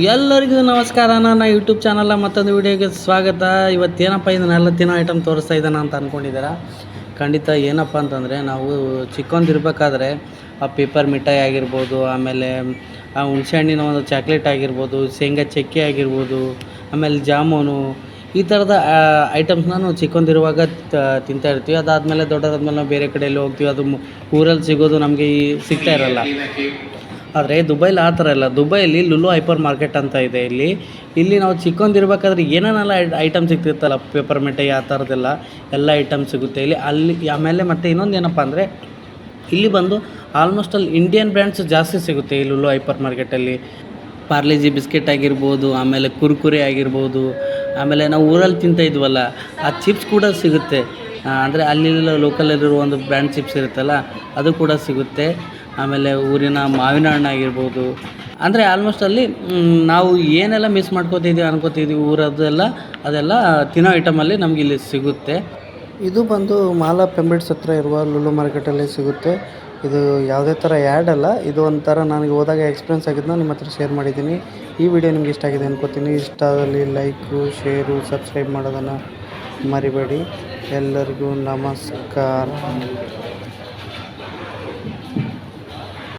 ಎಲ್ಲರಿಗೂ ನಮಸ್ಕಾರ. ನನ್ನ ಯೂಟ್ಯೂಬ್ ಚಾನಲ್ಲ ಮತ್ತೊಂದು ವಿಡಿಯೋಗೆ ಸ್ವಾಗತ. ಇವತ್ತೇನಪ್ಪ ಇದನ್ನೆಲ್ಲ ತಿನ್ನೋ ಐಟಮ್ ತೋರಿಸ್ತಾ ಇದ್ದಾನೆ ಅಂತ ಅಂದ್ಕೊಂಡಿದ್ದೀರಾ ಖಂಡಿತ ಏನಪ್ಪ ಅಂತಂದರೆ ನಾವು ಚಿಕ್ಕೊಂದಿರಬೇಕಾದ್ರೆ ಆ ಪೇಪರ್ ಮಿಠಾಯಿ ಆಗಿರ್ಬೋದು, ಆಮೇಲೆ ಆ ಹುಣಸೆಹಣ್ಣಿನ ಒಂದು ಚಾಕ್ಲೇಟ್ ಆಗಿರ್ಬೋದು, ಶೇಂಗಾ ಚಕ್ಕಿ ಆಗಿರ್ಬೋದು, ಆಮೇಲೆ ಜಾಮೂನು, ಈ ಥರದ ಐಟಮ್ಸ್ನ ನಾವು ಚಿಕ್ಕೊಂದಿರುವಾಗ ತಿಂತಾ ಇರ್ತೀವಿ. ಅದಾದಮೇಲೆ ದೊಡ್ಡದಾದ್ಮೇಲೆ ನಾವು ಬೇರೆ ಕಡೆಯಲ್ಲಿ ಹೋಗ್ತೀವಿ. ಅದು ಊರಲ್ಲಿ ಸಿಗೋದು ನಮಗೆ ಈ ಸಿಗ್ತಾ ಇರಲ್ಲ. ಆದರೆ ದುಬೈಲಿ ಆ ಥರ ಇಲ್ಲ. ದುಬೈಲಿ ಲುಲು ಹೈಪರ್ ಮಾರ್ಕೆಟ್ ಅಂತ ಇದೆ ಇಲ್ಲಿ. ಇಲ್ಲಿ ನಾವು ಚಿಕ್ಕಂದಿರ್ಬೇಕಾದ್ರೆ ಏನೇನೆಲ್ಲ ಐಟಮ್ ಸಿಗ್ತಿತ್ತಲ್ಲ? ಪೇಪರ್ ಮಿಠಾಯಿ ಆ ಥರದ್ದೆಲ್ಲ ಎಲ್ಲ ಐಟಮ್ ಸಿಗುತ್ತೆ. ಇಲ್ಲಿ ಅಲ್ಲಿ ಆಮೇಲೆ ಮತ್ತು ಇನ್ನೊಂದು ಏನಪ್ಪ ಅಂದರೆ ಇಲ್ಲಿ ಬಂದು ಆಲ್ಮೋಸ್ಟ್ ಅಲ್ಲಿ ಇಂಡಿಯನ್ ಬ್ರ್ಯಾಂಡ್ಸ್ ಜಾಸ್ತಿ ಸಿಗುತ್ತೆ ಈ ಲುಲು ಹೈಪರ್ ಮಾರ್ಕೆಟಲ್ಲಿ ಪಾರ್ಲೆಜಿ ಬಿಸ್ಕೆಟ್ ಆಗಿರ್ಬೋದು, ಆಮೇಲೆ ಕುರ್ಕುರೆ ಆಗಿರ್ಬೋದು, ಆಮೇಲೆ ನಾವು ಊರಲ್ಲಿ ತಿಂತ ಇದ್ವಲ್ಲ, ಆ ಚಿಪ್ಸ್ ಕೂಡ ಸಿಗುತ್ತೆ. ಅಂದರೆ ಅಲ್ಲಿ ಲೋಕಲಲ್ಲಿರುವ ಒಂದು ಬ್ರ್ಯಾಂಡ್ ಚಿಪ್ಸ್ ಇರುತ್ತಲ್ಲ, ಅದು ಕೂಡ ಸಿಗುತ್ತೆ. ಆಮೇಲೆ ಊರಿನ ಮಾವಿನ ಹಣ್ಣು ಆಗಿರ್ಬೋದು. ಅಂದರೆ ಆಲ್ಮೋಸ್ಟ್ ಅಲ್ಲಿ ನಾವು ಏನೆಲ್ಲ ಮಿಸ್ ಮಾಡ್ಕೋತಿದ್ದೀವಿ ಅನ್ಕೋತಿದ್ದೀವಿ ಊರದ್ದೆಲ್ಲ, ಅದೆಲ್ಲ ತಿನ್ನೋ ಐಟಮಲ್ಲಿ ನಮ್ಗೆ ಇಲ್ಲಿ ಸಿಗುತ್ತೆ. ಇದು ಬಂದು ಮಾಲಾ ಪೆಂಬಿಡ್ಸ್ ಹತ್ರ ಇರುವ ಲುಲು ಮಾರ್ಕೆಟಲ್ಲಿ ಸಿಗುತ್ತೆ. ಇದು ಯಾವುದೇ ಥರ ಆ್ಯಡ್ ಅಲ್ಲ, ಇದು ಒಂಥರ ನನಗೆ ಹೋದಾಗ ಎಕ್ಸ್ಪೀರಿಯನ್ಸ್ ಆಗಿದ್ದನ್ನ ನಿಮ್ಮ ಹತ್ರ ಶೇರ್ ಮಾಡಿದ್ದೀನಿ. ಈ ವಿಡಿಯೋ ನಿಮ್ಗೆ ಇಷ್ಟ ಆಗಿದೆ ಅನ್ಕೋತೀನಿ. ಇಷ್ಟ ಆದಲ್ಲಿ ಲೈಕು ಶೇರು ಸಬ್ಸ್ಕ್ರೈಬ್ ಮಾಡೋದನ್ನು ಮರಿಬೇಡಿ. ಎಲ್ಲರಿಗೂ ನಮಸ್ಕಾರ.